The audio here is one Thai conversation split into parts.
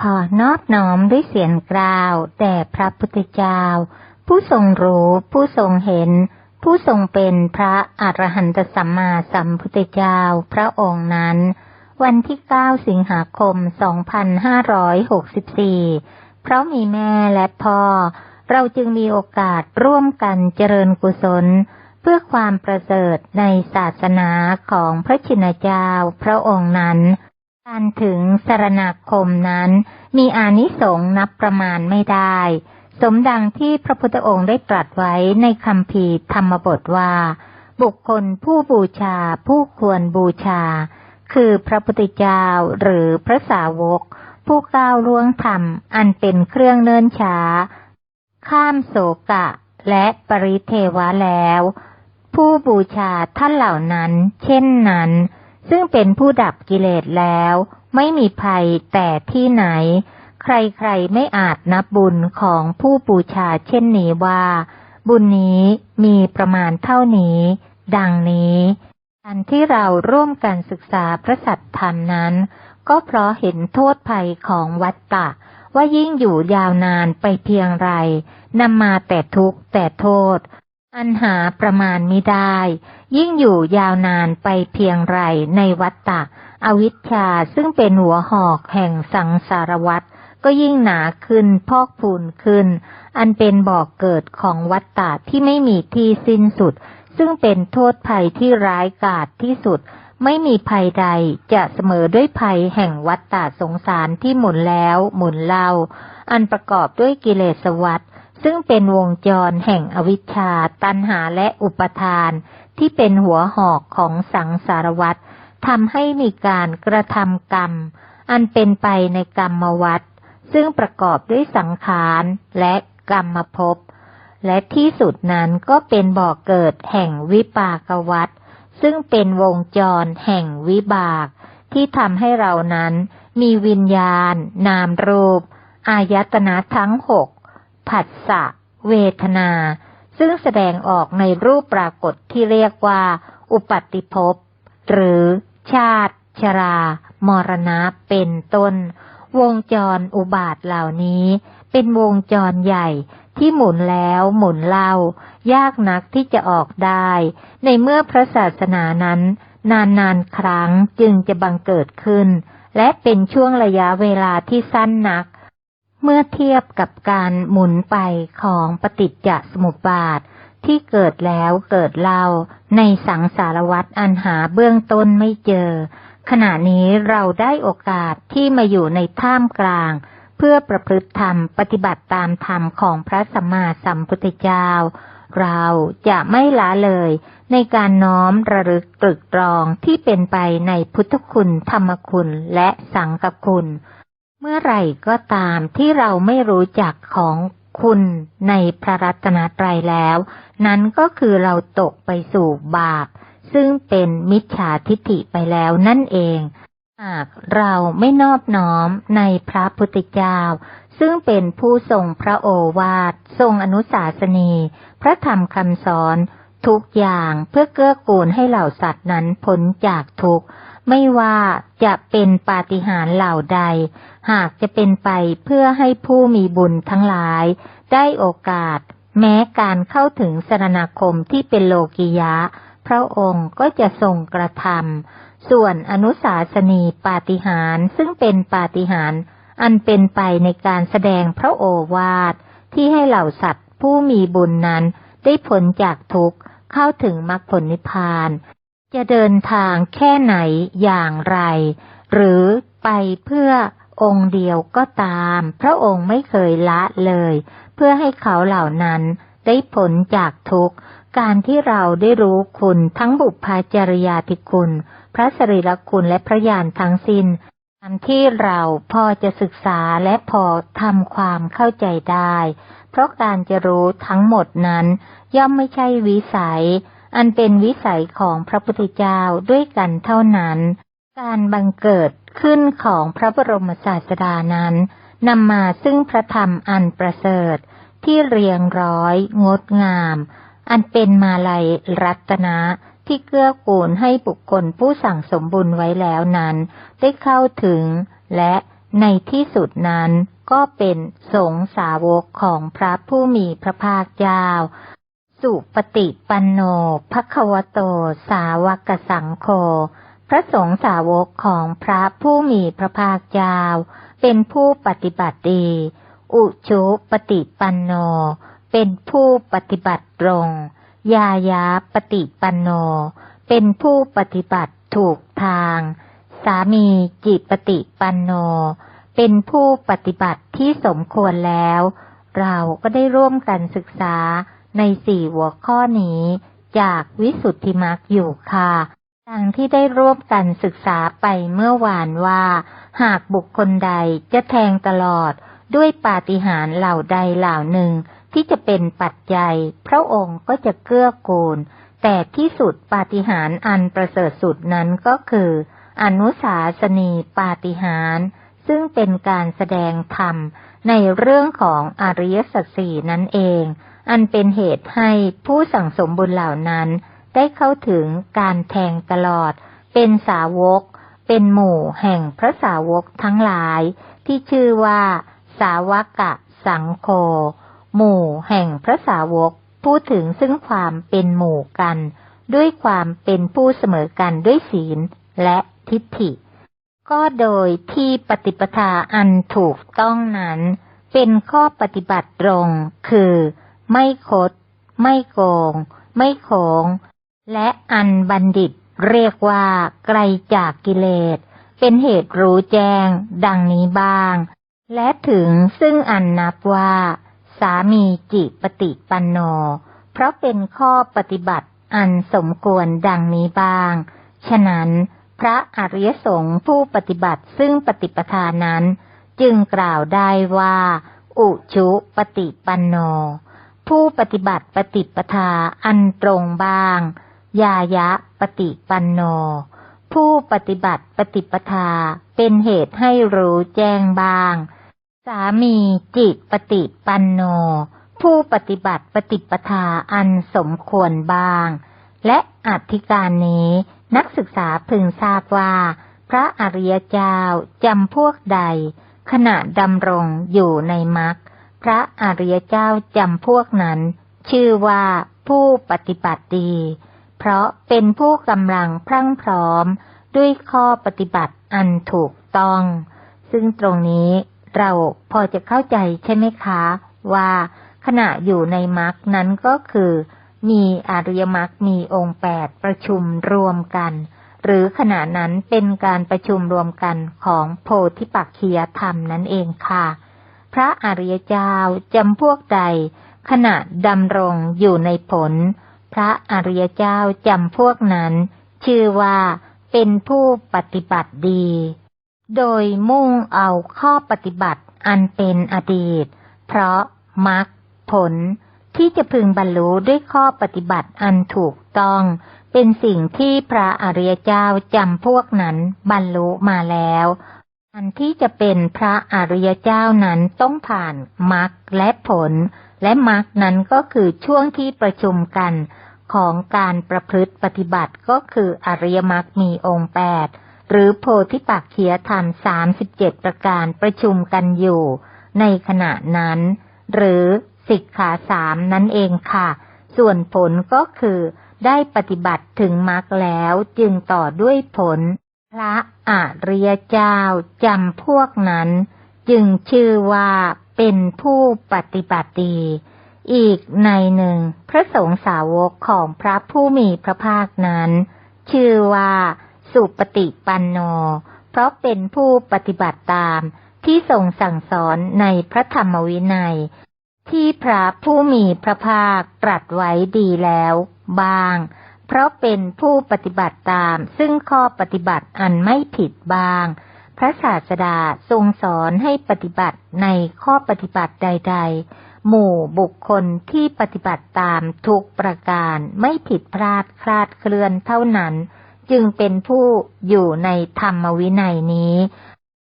ขอนอบน้อมด้วยเสียงกล่าวแด่พระพุทธเจ้า ผู้ทรงรู้ผู้ทรงเห็น ผู้ทรงเป็นพระอรหันตสัมมาสัมพุทธเจ้าพระองค์นั้น วันที่ 9 สิงหาคม 2564 เพราะมีแม่และพ่อ เราจึงมีโอกาสร่วมกันเจริญกุศล เพื่อความประเสริฐในศาสนาของพระชินเจ้าพระองค์นั้น การถึงสรณคมนั้น มีอานิสงส์นับประมาณไม่ได้ สมดังที่พระพุทธองค์ได้ตรัสไว้ในคำพีธรรมบทว่า บุคคลผู้บูชาผู้ควรบูชา คือพระพุทธเจ้าหรือพระสาวก ผู้ก้าวล่วงธรรมอันเป็นเครื่องเนิ่นช้า ข้ามโศกะและปริเทวะแล้ว ผู้บูชาท่านเหล่านั้น เช่นนั้น ซึ่งเป็นผู้ดับกิเลสแล้ว ไม่มีภัยแต่ที่ไหน ใครๆไม่อาจนับบุญของผู้บูชาเช่นนี้ว่า บุญนี้มีประมาณเท่านี้ ดังนี้การที่เราร่วมกันศึกษาพระสัทธรรมนั้น ก็เพราะเห็นโทษภัยของวัฏฏะว่ายิ่งอยู่ยาวนานไปเพียงไรนำมาแต่ทุกข์แต่โทษ อันหาประมาณมิได้ ยิ่งอยู่ยาวนานไปเพียงไรในวัฏฏะอวิชชาซึ่งเป็นหัวหอกแห่งสังสารวัฏก็ยิ่งหนาขึ้นพอกพูนขึ้น อันเป็นบ่อกเกิดของวัฏฏะที่ไม่มีที่สิ้นสุด ซึ่งเป็นโทษภัยที่ร้ายกาจที่สุด ไม่มีภัยใดจะเสมอด้วยภัยแห่งวัฏฏะสงสารที่หมุนแล้วหมุนเล่า อันประกอบด้วยกิเลสวัฏ ซึ่งเป็นวงจรแห่งอวิชชา ตันหาและอุปทาน ที่เป็นหัวหอกของสังสารวัฏทำให้มีการกระทำกรรม อันเป็นไปในกรรมวัฏซึ่งประกอบด้วยสังขารและกรรมภพและที่สุดนั้นก็เป็นบ่อกเกิดแห่งวิปากวัฏซึ่งเป็นวงจรแห่งวิบาก ที่ทำให้เรานั้น มีวิญญาณ นามรูป อายตนะทั้งหก ผัสสะ เวทนา ซึ่งแสดงออกในรูปปรากฏที่เรียกว่า อุปัติภพ หรือชาติ ชรา มรณะเป็นต้น วงจรอุบาทเหล่านี้ เป็นวงจรใหญ่ที่หมุนแล้วหมุนเล่ายากนักที่จะออกได้ ในเมื่อพระศาสนานั้น นานๆครั้งจึงจะบังเกิดขึ้น และเป็นช่วงระยะเวลาที่สั้นนัก เมื่อเทียบกับการหมุนไปของปฏิจจสมุปบาท ที่เกิดแล้วเกิดเล่าในสังสารวัตรอันหาเบื้องต้นไม่เจอ ขณะนี้เราได้โอกาสที่มาอยู่ในท่ามกลาง เพื่อประพฤติธรรมปฏิบัติตามธรรมของพระสัมมาสัมพุทธเจ้า เราจะไม่ละเลยในการน้อมระลึกตรึกตรองที่เป็นไปในพุทธคุณธรรมคุณและสังฆคุณ เมื่อไหร่ก็ตามที่เราไม่รู้จักของคุณในพระรัตนตรัยแล้ว นั้นก็คือเราตกไปสู่บาป ซึ่งเป็นมิจฉาทิฏฐิไปแล้วนั่นเอง หากเราไม่นอบน้อมในพระพุทธเจ้า ซึ่งเป็นผู้ทรงพระโอวาท ทรงอนุสาสนี พระธรรมคำสอน ทุกอย่างเพื่อเกื้อกูลให้เหล่าสัตว์นั้นพ้นจากทุกข์ ไม่ว่าจะเป็นปาฏิหาริย์เหล่าใด หากจะเป็นไปเพื่อให้ผู้มีบุญทั้งหลาย ได้โอกาส แม้การเข้าถึงสรณคมที่เป็นโลกิยะ พระองค์ก็จะทรงกระทำส่วนอนุสาสนีปาฏิหาริย์ซึ่งเป็นปาฏิหาริย์อันเป็นไปในการแสดงพระโอวาท ที่ให้เหล่าสัตว์ผู้มีบุญนั้นได้ผลจากทุกข์เข้าถึงมรรคผลนิพพาน จะเดินทางแค่ไหนอย่างไร หรือไปเพื่อองค์เดียวก็ตาม พระองค์ไม่เคยละเลย เพื่อให้เขาเหล่านั้นได้ผลจากทุกข์ การที่เราได้รู้คุณทั้งบุพจริยาธิคุณ พระสรีรคุณและพระญาณทั้งสิน้นการที่เราพอจะศึกษาและพอทำความเข้าใจได้ เพราะการจะรู้ทั้งหมดนั้น ย่อมไม่ใช่วิสัย อันเป็นวิสัยของพระพุทธเจ้าด้วยกันเท่านั้น การบังเกิดขึ้นของพระบรมศาสดานั้นนำมาซึ่งพระธรรมอันประเสริฐ ที่เรียงร้อย งดงาม อันเป็นมาลัยรัตนะที่เกื้อกูลให้บุคคลผู้สั่งสมบุญไว้แล้วนั้น ได้เข้าถึง และในที่สุดนั้นก็เป็นสงสาวกของพระผู้มีพระภาคเจ้า สุปฏิปันโนภควโต สาวกสังโฆ พระสงฆ์สาวกของพระผู้มีพระภาคเจ้า เป็นผู้ปฏิบัติดี อุชุปฏิปันโน เป็นผู้ปฏิบัติตรง ยายาปฏิปันโน เป็นผู้ปฏิบัติถูกทาง สามีจิปฏิปันโน เป็นผู้ปฏิบัติที่สมควรแล้ว เราก็ได้ร่วมกันศึกษา ในสี่หัวข้อนี้ จากวิสุทธิมรรคอยู่ค่ะดังที่ได้ร่วมกันศึกษาไปเมื่อวานว่า หากบุคคลใดจะแทงตลอดด้วยปาฏิหาริย์เหล่าใดเหล่าหนึ่ง ที่จะเป็นปัจจัย พระองค์ก็จะเกื้อกูล แต่ที่สุดปาฏิหาริย์อันประเสริฐสุดนั้นก็คือ อนุสาสนีปาฏิหาริย์ซึ่งเป็นการแสดงธรรมในเรื่องของอริยสัจสี่นั่นเอง อันเป็นเหตุให้ผู้สั่งสมบุญเหล่านั้น ได้เข้าถึงการแทงตลอด เป็นสาวก เป็นหมู่แห่งพระสาวกทั้งหลาย ที่ชื่อว่า สาวกะสังโฆหมู่แห่งพระสาวก พูดถึงซึ่งความเป็นหมู่กัน ด้วยความเป็นผู้เสมอกันด้วยศีลและทิฏฐิ ก็โดยที่ปฏิปทาอันถูกต้องนั้น เป็นข้อปฏิบัติตรง คือ ไม่คด ไม่โกง ไม่โขง และอันบัณฑิตเรียกว่าไกลจากกิเลส เป็นเหตุรู้แจ้ง ดังนี้บ้าง และถึงซึ่งอันนับว่า สามีจิปฏิปันโน เพราะเป็นข้อปฏิบัติอันสมควรดังนี้บ้าง ฉะนั้นพระอริยสงฆ์ผู้ปฏิบัติซึ่งปฏิปทานั้น จึงกล่าวได้ว่า อุชุปฏิปันโน ผู้ปฏิบัติปฏิปทาอันตรงบาง ยายะปฏิปันโน ผู้ปฏิบัติปฏิปทาเป็นเหตุให้รู้แจ้งบาง สามีจิตปฏิปันโน ผู้ปฏิบัติปฏิปทาอันสมควรบาง และอธิการนี้นักศึกษาพึงทราบว่า พระอริยเจ้าจำพวกใด ขณะดำรงอยู่ในมรรค พระอริยเจ้าจำพวกนั้น ชื่อว่าผู้ปฏิบัติดี เพราะเป็นผู้กำลังพรั่งพร้อมด้วยข้อปฏิบัติอันถูกต้อง ซึ่งตรงนี้เราพอจะเข้าใจใช่ไหมคะ ว่าขณะอยู่ในมรรคนั้นก็คือ มีอริยมรรคมีองค์แปดประชุมรวมกัน หรือขณะนั้นเป็นการประชุมรวมกันของโพธิปักขียธรรมนั่นเองค่ะ พระอริยเจ้าจำพวกใด ขณะดำรงอยู่ในผล พระอริยเจ้าจำพวกนั้น ชื่อว่าเป็นผู้ปฏิบัติดี โดยมุ่งเอาข้อปฏิบัติอันเป็นอดีต เพราะมรรคผลที่จะพึงบรรลุด้วยข้อปฏิบัติอันถูกต้อง เป็นสิ่งที่พระอริยเจ้าจำพวกนั้นบรรลุมาแล้ว อันที่จะเป็นพระอริยเจ้านั้นต้องผ่านมรรคและผล และมรรคนั้นก็คือช่วงที่ประชุมกันของการประพฤติปฏิบัติก็คืออริยมรรคมีองค์แปดหรือโพธิปักเขียธรรมสามสิบเจ็ดประการประชุมกันอยู่ ในขณะนั้น หรือสิกขาสามนั่นเองค่ะ ส่วนผลก็คือได้ปฏิบัติถึงมรรคแล้วจึงต่อด้วยผล พระอริยเจ้าจำพวกนั้น จึงชื่อว่าเป็นผู้ปฏิบัติดีอีกในหนึ่ง พระสงฆ์สาวกของพระผู้มีพระภาคนั้น ชื่อว่าสุปฏิปันโน เพราะเป็นผู้ปฏิบัติตามที่ทรงสั่งสอนในพระธรรมวินัย ที่พระผู้มีพระภาคตรัสไว้ดีแล้วบ้าง เพราะเป็นผู้ปฏิบัติตาม ซึ่งข้อปฏิบัติอันไม่ผิดบาง พระศาสดาทรงสอนให้ปฏิบัติในข้อปฏิบัติใด ๆ หมู่บุคคลที่ปฏิบัติตามทุกประการไม่ผิดพลาดคลาดเคลื่อนเท่านั้น จึงเป็นผู้อยู่ในธรรมวินัยนี้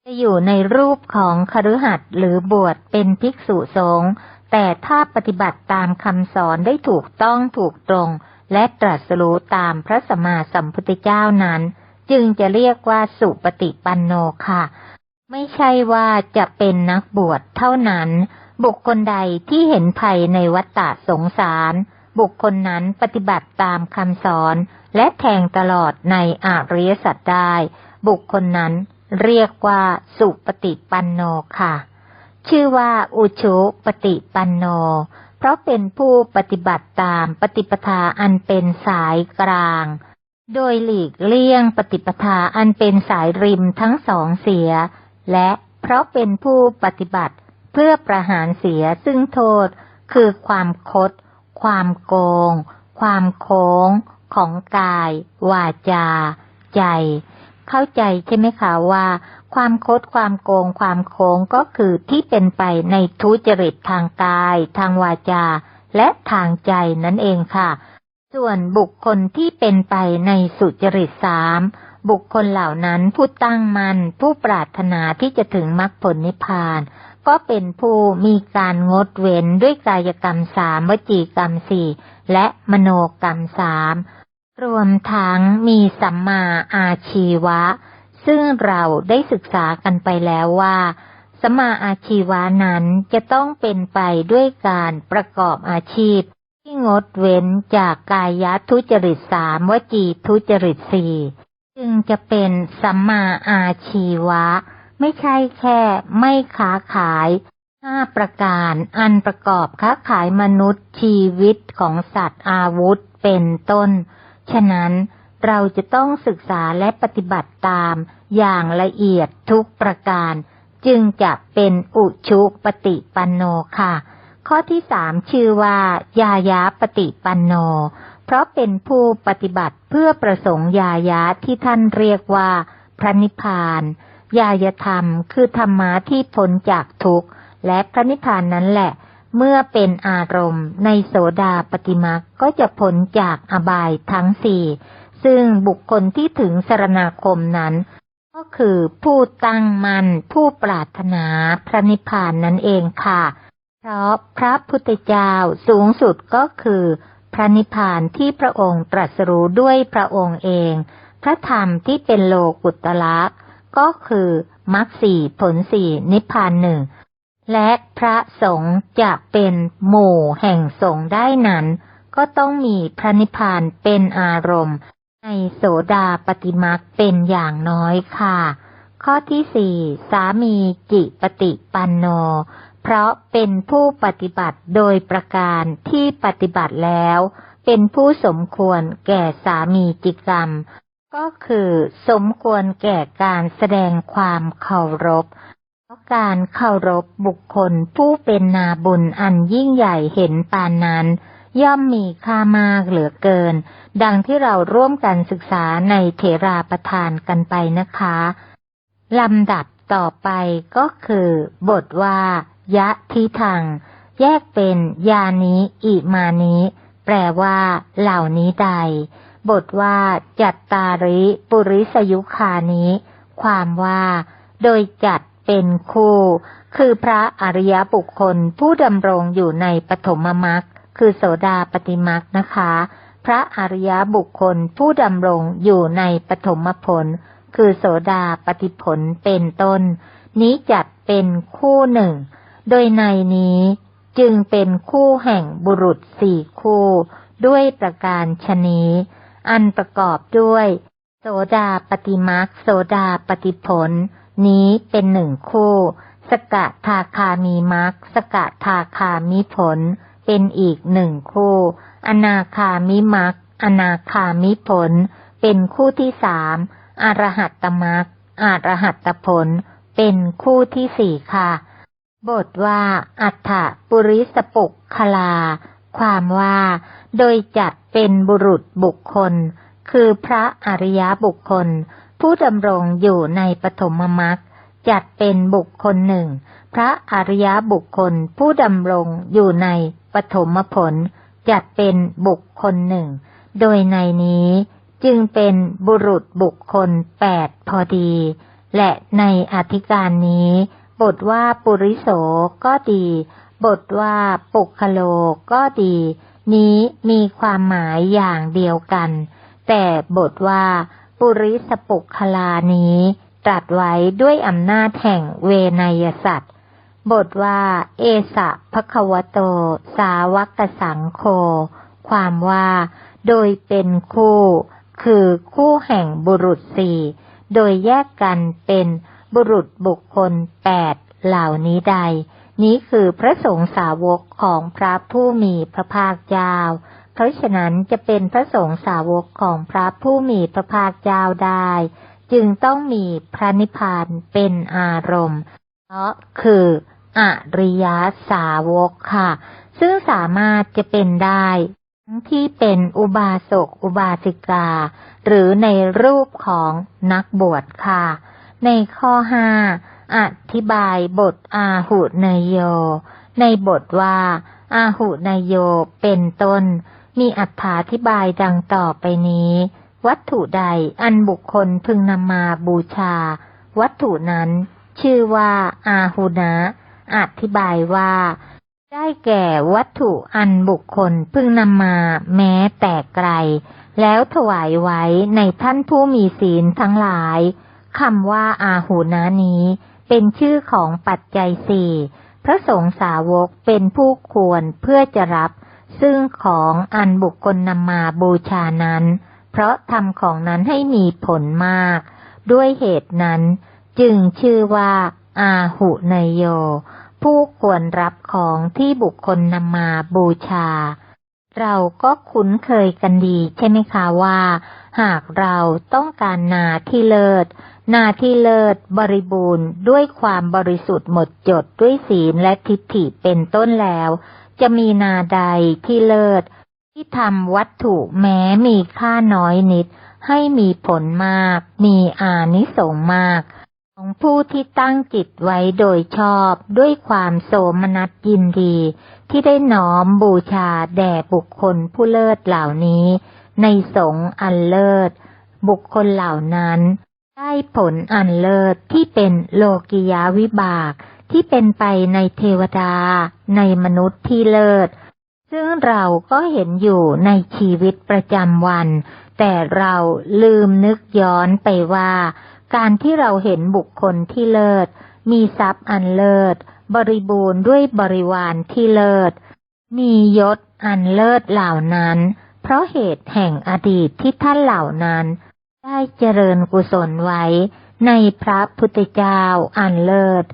จะอยู่ในรูปของคฤหัสถ์หรือบวชเป็นภิกษุสงฆ์แต่ถ้าปฏิบัติตามคำสอนได้ถูกต้องถูกตรง และตรัสรู้ตามพระสัมมาสัมพุทธเจ้านั้น จึงจะเรียกว่าสุปฏิปันโนค่ะ ไม่ใช่ว่าจะเป็นนักบวชเท่านั้น บุคคลใดที่เห็นภัยในวัฏฏะสงสาร บุคคลนั้นปฏิบัติตามคำสอนและแทงตลอดในอริยสัจได้ บุคคลนั้นเรียกว่าสุปฏิปันโนค่ะ ชื่อว่าอุชุปฏิปันโน เพราะเป็นผู้ปฏิบัติตามปฏิปทาอันเป็นสายกลาง โดยหลีกเลี่ยงปฏิปทาอันเป็นสายริมทั้งสองเสีย และเพราะเป็นผู้ปฏิบัติเพื่อประหารเสียซึ่งโทษคือความคด ความโกง ความโค้ง ของกาย วาจา ใจ เข้าใจใช่ไหมคะว่า ความคดความโกงความโค้งก็คือที่เป็นไปในทุจริตทางกาย ทางวาจา และทางใจนั่นเองค่ะ ส่วนบุคคลที่เป็นไปในสุจริตสามบุคคลเหล่านั้นผู้ตั้งมัน่นผู้ปรารถนาที่จะถึงมรรคผลนิพพาน ก็เป็นผู้มีการงดเว้นด้วยกายกรรมสามวจีกรรมสี่และมโนกรรมสาม รวมทั้งมีสัมมาอาชีวะ ซึ่งเราได้ศึกษากันไปแล้วว่าสัมมาอาชีวะนั้นจะต้องเป็นไปด้วยการประกอบอาชีพ ที่งดเว้นจากกายทุจริตสามวจีทุจริตสี่จึงจะเป็นสัมมาอาชีวะ ไม่ใช่แค่ไม่ค้าขายห้าประการอันประกอบค้าขายมนุษย์ชีวิตของสัตว์อาวุธเป็นต้น ฉะนั้นเราจะต้องศึกษาและปฏิบัติตามอย่างละเอียดทุกประการ จึงจะเป็นอุชุปฏิปันโนค่ะ ข้อที่สามชื่อว่า ยายาปฏิปันโน เพราะเป็นผู้ปฏิบัติเพื่อประสงค์ยายะที่ท่านเรียกว่า พระนิพพาน ยายธรรมคือธรรมะที่พ้นจากทุกข์ และพระนิพพานนั้นแหละ เมื่อเป็นอารมณ์ในโสดาปฏิมาก็จะพ้นจากอบายทั้งสี่ซึ่งบุคคลที่ถึงสรณาคมนั้น ก็คือผู้ตั้งมัน่นผู้ปรารถนาพระนิพพานนั่นเองค่ะ เพราะพระพุทธเจ้าสูงสุดก็คือ พระนิพพานที่พระองค์ตรัสรู้ด้วยพระองค์เอง พระธรรมที่เป็นโลกุตละก็คือมรรคสี่ผลสี่นิพพานหนึ่ง และพระสงฆ์จะเป็นหมู่แห่งสงฆ์ได้นั้น ก็ต้องมีพระนิพพานเป็นอารมณ์ ในโสดาปฏิมักเป็นอย่างน้อยค่ะ ข้อที่สี่สามีจิปฏิปันโน เพราะเป็นผู้ปฏิบัติโดยประการที่ปฏิบัติแล้ว เป็นผู้สมควรแก่สามีจิกรรม ก็คือสมควรแก่การแสดงความเคารพ การเคารพบุคคลผู้เป็นนาบุญอันยิ่งใหญ่เห็นปานนั้น ย่อมมีค่ามากเหลือเกิน ดังที่เราร่วมกันศึกษาในเถราประทานกันไปนะคะลำดับต่อไปก็คือ บทว่า ยะทิทังแยกเป็นยานี้อิมานี้แปลว่า เหล่านี้ใด บทว่า จัตตาริ ปุริสยุคานี้ความว่า โดยจัด เป็นคู่ คือพระอริยบุคคลผู้ดำรงอยู่ในปฐมมรรคคือโสดาปฏิมรรคนะคะ พระอริยบุคคลผู้ดำรงอยู่ในปฐมผล คือโสดาปฏิผลเป็นต้น นี้จัดเป็นคู่หนึ่ง โดยในนี้จึงเป็นคู่แห่งบุรุษสี่คู่ ด้วยประการชนีอันประกอบด้วย โสดาปฏิมักโสดาปฏิผล นี้เป็นหนึ่งคู่ สกทาคามีมรักสกทาคามิผล เป็นอีกหนึ่งคู่ อนาคามิมักอนาคามิผล เป็นคู่ที่สามอรหัตตมรักอรหัตตผล เป็นคู่ที่สี่ค่ะ บทว่าอัฏฐปุริสปุกคลา ความว่า โดยจัดเป็นบุรุษบุคคล คือพระอริยบุคคล ผู้ดำรงอยู่ในปฐมมรรคจัดเป็นบุคคลหนึ่ง พระอริยบุคคลผู้ดำรงอยู่ในปฐมผล จัดเป็นบุคคลหนึ่ง โดยในนี้จึงเป็นบุรุษบุคคลแปดพอดี และในอธิการนี้ บทว่าปุริโสก็ดี บทว่าปุคโลก็ดี นี้มีความหมายอย่างเดียวกัน แต่บทว่า ปุริสปุคลานี้ตรัสไว้ด้วยอำนาจแห่งเวนยสัตว์บทว่า เอสะภควโต สาวกสังโฆความว่า โดยเป็นคู่ คือคู่แห่งบุรุษสี่โดยแยกกันเป็นบุรุษบุคคลแปดเหล่านี้ใด นี้คือพระสงฆ์สาวกของพระผู้มีพระภาคเจ้า เพราะฉะนั้นจะเป็นพระสงฆ์สาวกของพระผู้มีพระภาคเจ้าได้ จึงต้องมีพระนิพพานเป็นอารมณ์เพราะคืออริยสาวกค่ะ ซึ่งสามารถจะเป็นได้ทั้งที่เป็นอุบาสกอุบาสิกา หรือในรูปของนักบวชค่ะ ในข้อห้าอธิบายบทอาหุเนยโย ในบทว่า อาหุเนยโยเป็นต้น มีอัธาธิบายดังต่อไปนี้ วัตถุใดอันบุคคลพึงนำมาบูชา วัตถุนั้น ชื่อว่า อาหุนะอธิบายว่า ได้แก่วัตถุอันบุคคลพึงนำมาแม้แต่ไกล แล้วถวายไว้ในท่านผู้มีศีลทั้งหลายคำว่าอาหูนานี้ เป็นชื่อของปัจจัยสี่พระสงฆ์สาวกเป็นผู้ควรเพื่อจะรับ ซึ่งของอันบุคคลนำมาบูชานั้น เพราะทำของนั้นให้มีผลมาก ด้วยเหตุนั้น จึงชื่อว่า อาหุนยโย ผู้ควรรับของที่บุคคลนำมาบูชา เราก็คุ้นเคยกันดีใช่ไหมคะว่า หากเราต้องการนาที่เลิศนาที่เลิศบริบูรณ์ด้วยความบริสุทธิ์หมดจดด้วยศีลและทิฏฐิเป็นต้นแล้ว จะมีนาใดที่เลิศ ที่ทำวัตถุแม้มีค่าน้อยนิด ให้มีผลมาก มีอานิสงมาก ของผู้ที่ตั้งจิตไว้โดยชอบด้วยความโสมนัสยินดี ที่ได้น้อมบูชาแด่บุคคลผู้เลิศเหล่านี้ ในสงอันเลิศ บุคคลเหล่านั้นได้ผลอันเลิศที่เป็นโลกิยาวิบาก ที่เป็นไปในเทวดา ในมนุษย์ที่เลิศ ซึ่งเราก็เห็นอยู่ในชีวิตประจำวัน แต่เราลืมนึกย้อนไปว่า การที่เราเห็นบุคคลที่เลิศ มีทรัพย์อันเลิศ บริบูรณ์ด้วยบริวารที่เลิศ มียศอันเลิศเหล่านั้น เพราะเหตุแห่งอดีตที่ท่านเหล่านั้น ได้เจริญกุศลไว้ในพระพุทธเจ้าอันเลิศ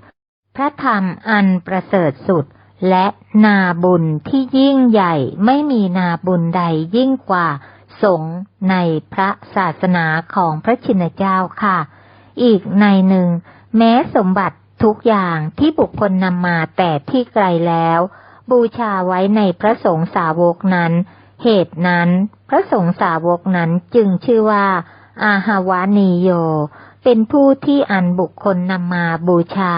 พระธรรมอันประเสริฐสุด และนาบุญที่ยิ่งใหญ่ไม่มีนาบุญใดยิ่งกว่าสงในพระศาสนาของพระชินเจ้าค่ะ อีกในหนึ่ง แม้สมบัติทุกอย่างที่บุคคลนำมาแต่ที่ไกลแล้ว บูชาไว้ในพระสงฆ์สาวกนั้น เหตุนั้นพระสงฆ์สาวกนั้นจึงชื่อว่า อาหาวานีโย เป็นผู้ที่อันบุคคลนำมาบูชา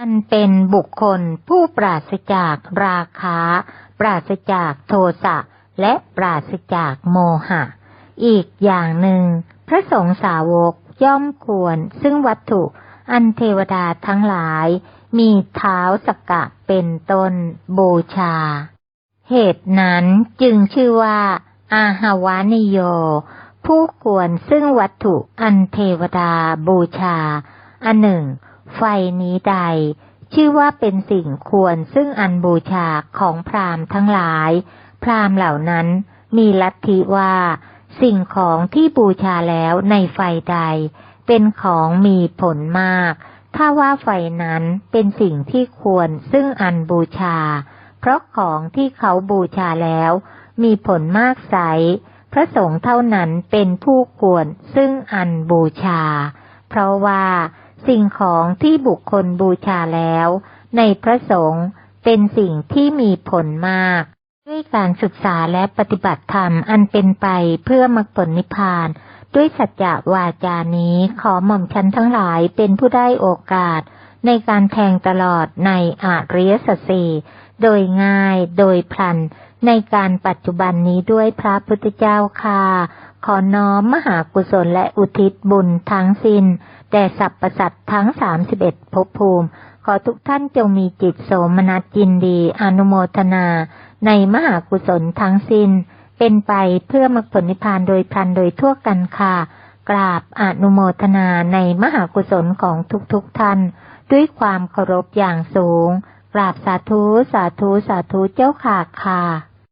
อันเป็นบุคคลผู้ปราศจากราคะ ปราศจากโทสะ และปราศจากโมหะ อีกอย่างหนึ่ง พระสงฆ์สาวกย่อมควร ซึ่งวัตถุอันเทวดาทั้งหลาย มีเท้าสกกะเป็นต้นบูชา เหตุนั้นจึงชื่อว่า อาหาวานิโย ผู้ควรซึ่งวัตถุอันเทวดาบูชา อันหนึ่ง ไฟนี้ใด ชื่อว่าเป็นสิ่งควรซึ่งอันบูชาของพราหมณ์ทั้งหลาย พราหมณ์เหล่านั้นมีลัทธิว่า สิ่งของที่บูชาแล้วในไฟใด เป็นของมีผลมาก ถ้าว่าไฟนั้นเป็นสิ่งที่ควรซึ่งอันบูชา เพราะของที่เขาบูชาแล้ว มีผลมากใส พระสงฆ์เท่านั้นเป็นผู้ควรซึ่งอันบูชา เพราะว่า สิ่งของที่บุคคลบูชาแล้ว ในพระสงฆ์เป็นสิ่งที่มีผลมาก ด้วยการศึกษาและปฏิบัติธรรมอันเป็นไปเพื่อมรรคผลนิพพาน ด้วยสัจจะวาจานี้ขอหม่อมชันทั้งหลายเป็นผู้ได้โอกาส ในการแทงตลอดในอาริยสัจสีโดยง่ายโดยพลัน ในการปัจจุบันนี้ด้วยพระพุทธเจ้าค่ะ ขอน้อมมหากุศลและอุทิศบุญทั้งสิน้น แด่สรรพสัตว์ทั้งสามสิบเอ็ดภพภูมิ ขอทุกท่านจงมีจิตโสมนัสยินดี อนุโมทนา ในมหากุศลทั้งสิน้น เป็นไปเพื่อมรรคผลนิพพานโดยพลันโดยทั่วกันค่ะ กราบอนุโมทนาในมหากุศลของทุกๆทท่าน ด้วยความเคารพอย่างสูง กราบสาธุสาธุสาธุเจ้าค่ะค่ะ